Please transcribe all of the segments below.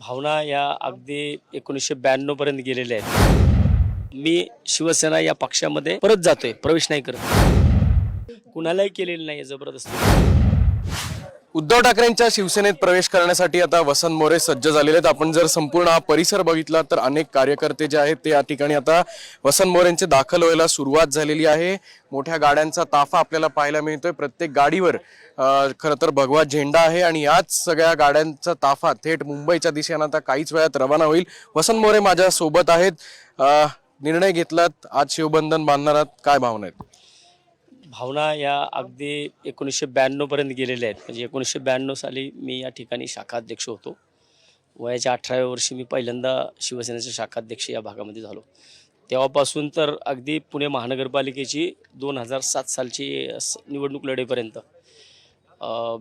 भावना या अगदी एकोणीसशे ब्याण्णव पर्यंत गेलेल्या आहेत. मी शिवसेना या पक्षामध्ये परत जातोय प्रवेश नाही करत. कुणालाही केलेलं नाही जबरदस्ती. उद्धव ठाकरेंच्या शिवसेनेत प्रवेश करण्यासाठी आता वसंत मोरे सज्ज झालेले आहेत. आपण जर संपूर्ण हा परिसर बघितला तर अनेक कार्यकर्ते जे आहेत ते या ठिकाणी आता वसंत मोरेंचे दाखल व्हायला सुरुवात झालेली आहे. मोठ्या गाड्यांचा ताफा आपल्याला पाहायला मिळतोय. प्रत्येक गाडीवर खरं तर भगवा झेंडा आहे आणि याच सगळ्या गाड्यांचा ताफा थेट मुंबईच्या दिशेनं आता काहीच वेळात रवाना होईल. वसंत मोरे माझ्या सोबत आहेत निर्णय घेतलात. आज शिवबंधन बांधणार काय भावना आहेत? भावना या अगदी एकोणीसशे ब्याण्णवपर्यंत गेलेल्या आहेत. म्हणजे एकोणीसशे ब्याण्णव साली मी या ठिकाणी शाखाध्यक्ष होतो. वयाच्या अठराव्या वर्षी मी पहिल्यांदा शिवसेनेचे शाखाध्यक्ष या भागामध्ये झालो. तेव्हापासून तर अगदी पुणे महानगरपालिकेची दोन हजार सात सालची निवडणूक लढेपर्यंत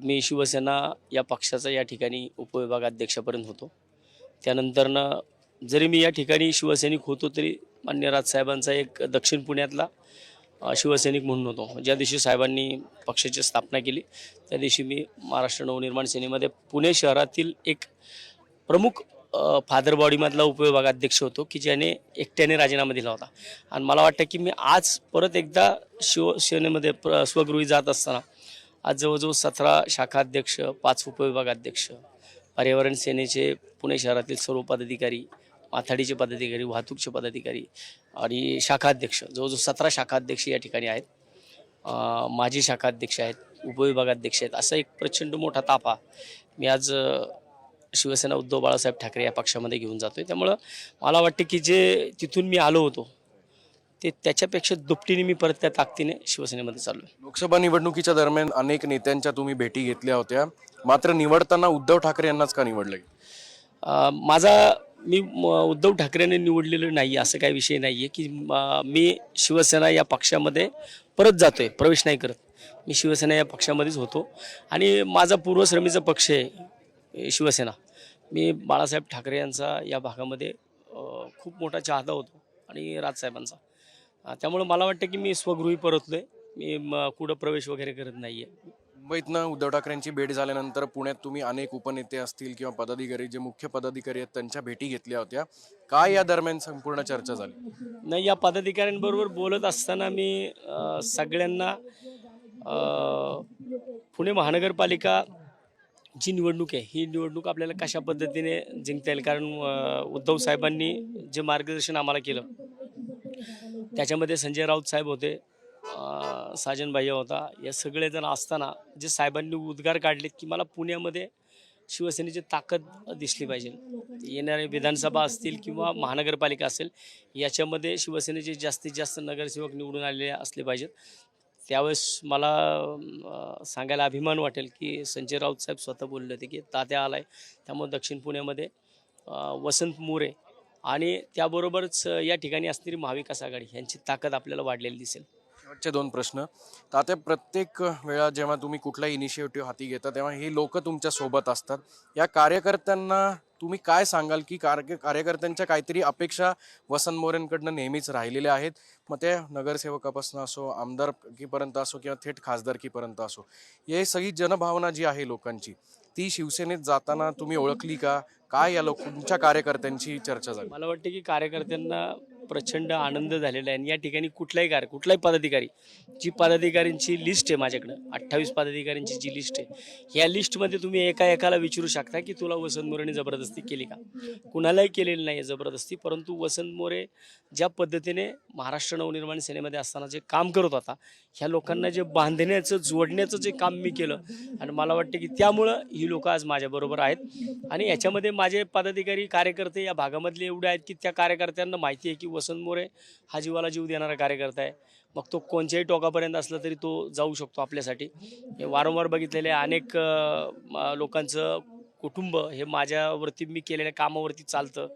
मी शिवसेना या पक्षाचा या ठिकाणी उपविभागाध्यक्षापर्यंत होतो. त्यानंतरनं जरी मी या ठिकाणी शिवसैनिक होतो तरी मान्य राजसाहेबांचा एक दक्षिण पुण्यातला शिवसैनिक म्हणून होतो. ज्या दिवशी साहेबांनी पक्षाची स्थापना केली त्या दिवशी मी महाराष्ट्र नवनिर्माण सेनेमध्ये पुणे शहरातील एक प्रमुख फादर बॉडीमधला उपविभागाध्यक्ष होतो की ज्याने एकट्याने राजीनामा दिला होता. आणि मला वाटतं की मी आज परत एकदा शिवसेनेमध्ये प्र स्वगृही जात असताना आज जवळजवळ सतरा शाखाध्यक्ष पाच उपविभागाध्यक्ष पर्यावरण सेनेचे पुणे शहरातील सर्व पदाधिकारी माथाडीचे पदाधिकारी वाहतूकचे पदाधिकारी आणि शाखाध्यक्ष जवळजवळ सतरा शाखाध्यक्ष या ठिकाणी आहेत. माजी शाखाध्यक्ष आहेत उपविभागाध्यक्ष आहेत. असा एक प्रचंड मोठा ताफा मी आज शिवसेना उद्धव बाळासाहेब ठाकरे या पक्षामध्ये घेऊन जातोय. त्यामुळं मला वाटतं की जे तिथून मी आलो होतो ते त्याच्यापेक्षा दुपटीने मी परत त्या ताकदीने शिवसेनेमध्ये चाललो लोकसभा निवडणुकीच्या दरम्यान अनेक नेत्यांच्या तुम्ही भेटी घेतल्या होत्या. मात्र निवडताना उद्धव ठाकरे यांनाच का निवडलं माझा मी म, उद्धव ठाकरेने निवडलेलं नाही असं काही विषय नाही आहे की मी शिवसेना या पक्षामध्ये परत जातो आहे प्रवेश नाही करत. मी शिवसेना या पक्षामध्येच होतो. आणि माझा पूर्वश्रमीचा पक्ष आहे शिवसेना. मी बाळासाहेब ठाकरे यांचा या भागामध्ये खूप मोठा चाहता होतो आणि राजसाहेबांचा. त्यामुळं मला वाटतं की मी स्वगृही परतलो आहे मी म, कुठं प्रवेश वगैरे करत नाही आहे मुंबईतनं उद्धव ठाकरेंची भेट झाल्यानंतर पुण्यात तुम्ही अनेक उपनेते असतील किंवा पदाधिकारी जे मुख्य पदाधिकारी आहेत त्यांच्या भेटी घेतल्या होत्या. काय या दरम्यान संपूर्ण चर्चा झाली? नाही या पदाधिकाऱ्यांबरोबर बोलत असताना मी अ, सगळ्यांना अ, पुणे महानगरपालिका जी निवडणूक आहे ही निवडणूक आपल्याला कशा पद्धतीने जिंकता येईल? कारण अ, उद्धव साहेबांनी जे मार्गदर्शन आम्हाला केलं त्याच्यामध्ये संजय राऊत साहेब होते साजन भैया होता. या सगळेजण असताना जे साहेबांनी उद्गार काढलेत की मला पुण्यामध्ये शिवसेनेची ताकद दिसली पाहिजे. येणारे विधानसभा असतील किंवा महानगरपालिका असेल याच्यामध्ये शिवसेनेचे जास्तीत जास्त नगरसेवक निवडून आलेले असले पाहिजेत. त्यावेळेस मला सांगायला अभिमान वाटेल की संजय राऊत साहेब स्वतः बोलले होते की तात्या आला आहे त्यामुळे दक्षिण पुण्यामध्ये वसंत मोरे आणि त्याबरोबरच या ठिकाणी असणारी महाविकास आघाडी यांची ताकद आपल्याला वाढलेली दिसेल. शेवटचे दोन प्रश्न. तर आता प्रत्येक वेळा जेव्हा तुम्ही कुठला इनिशिएटिव्ह हाती घेता तेव्हा हे लोक तुमच्यासोबत असतात. या कार्यकर्त्यांना तुम्ही काय सांगाल की कार्य कार्यकर्त्यांच्या काहीतरी अपेक्षा वसंत मोरेंकडनं नेहमीच राहिलेल्या आहेत? मग ते नगरसेवकापासून असो आमदारकीपर्यंत असो किंवा थेट खासदारकीपर्यंत असो हे सगळी जनभावना जी आहे लोकांची ती शिवसेनेत जाताना तुम्ही ओळखली का? काय या लोक तुमच्या कार्यकर्त्यांची चर्चा झाली? मला वाटते की कार्यकर्त्यांना प्रचंड आनंद झालेला आहे. आणि या ठिकाणी कुठलाही कार कुठलाही पदाधिकारी जी पदाधिकाऱ्यांची लिस्ट आहे माझ्याकडं अठ्ठावीस पदाधिकाऱ्यांची जी लिस्ट आहे या लिस्टमध्ये तुम्ही एका एकाला विचारू शकता की तुला वसंत मोरेने जबरदस्ती केली का? कुणालाही केलेली नाही आहे जबरदस्ती परंतु वसंत मोरे ज्या पद्धतीने महाराष्ट्र नवनिर्माण सेनेमध्ये असताना जे काम करत होता ह्या लोकांना जे बांधण्याचं जोडण्याचं जे काम मी केलं आणि मला वाटतं की त्यामुळं ही लोक आज माझ्याबरोबर आहेत. आणि याच्यामध्ये माझे पदाधिकारी कार्यकर्ते या भागामधले एवढे आहेत की त्या कार्यकर्त्यांना माहिती आहे की वसंत मोरे हा जीवाला जीव देणारा कार्यकर्ता आहे. मग तो कोणत्याही टोकापर्यंत असला तरी तो जाऊ शकतो आपल्यासाठी. हे वारंवार बघितलेले अनेक लोकांचं कुटुंब हे माझ्यावरती मी केलेल्या कामावरती चालतं.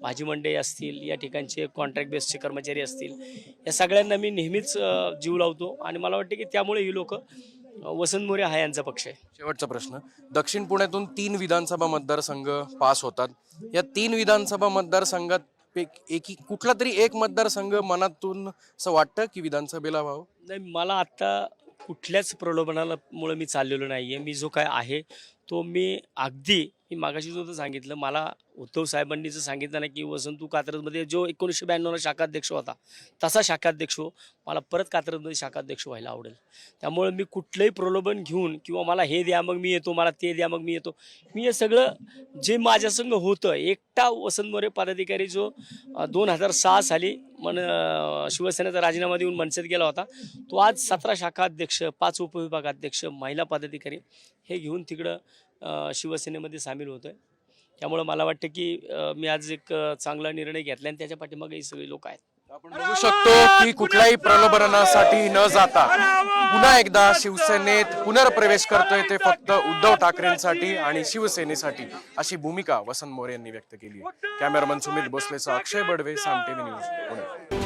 भाजी मंडई असतील या ठिकाणचे कॉन्ट्रॅक्ट बेसचे कर्मचारी असतील या सगळ्यांना मी नेहमीच जीव लावतो. आणि मला वाटते की त्यामुळे ही लोक वसंत मोरे हा यांचा पक्ष आहे. शेवटचा प्रश्न. दक्षिण पुण्यातून तीन विधानसभा मतदारसंघ पास होतात. या तीन विधानसभा मतदारसंघात एकी कुठला तरी एक मतदारसंघ मनातून असं वाटतं की विधानसभेला व्हावं? नाही मला आत्ता कुठल्याच प्रलोभनाला मुळे मी चाललेलो नाही आहे मी जो काय आहे तो मी अगदी मी मागाशी सुद्धा सांगितलं मला उद्धव साहेबांनी जर सांगितलं ना की वसंतू कात्रजमध्ये जो एकोणीसशे ब्याण्णवला शाखाध्यक्ष होता तसा शाखाध्यक्ष हो. मला परत कात्रजमध्ये शाखाध्यक्ष व्हायला आवडेल. त्यामुळे मी कुठलंही प्रलोभन घेऊन किंवा मला हे द्या मग मी येतो मला ते द्या मग मी येतो. मी हे सगळं जे माझ्यासंग होतं एकटा वसंत मोरे पदाधिकारी जो दोन हजार सहा साली मन शिवसेनेचा राजीनामा देऊन मनसेत गेला होता तो आज सतरा शाखा अध्यक्ष पाच उपविभागाध्यक्ष महिला पदाधिकारी हे घेऊन तिकडं शिवसेनेमध्ये सामील होतोय. त्यामुळं मला वाटतं की मी आज एक चांगला निर्णय घेतला आणि त्याच्या पाठीमागे ही सगळी लोक आहेत. आपण बघू शकतो की कुठल्याही प्रलोभनासाठी न जाता पुन्हा एकदा शिवसेनेत पुनर्प्रवेश करतोय ते फक्त उद्धव ठाकरेंसाठी आणि शिवसेनेसाठी अशी भूमिका वसंत मोरे यांनी व्यक्त केली कॅमेरामन सुमित भोसलेचा अक्षय बडवे साम टीव्ही न्यूज पुणे.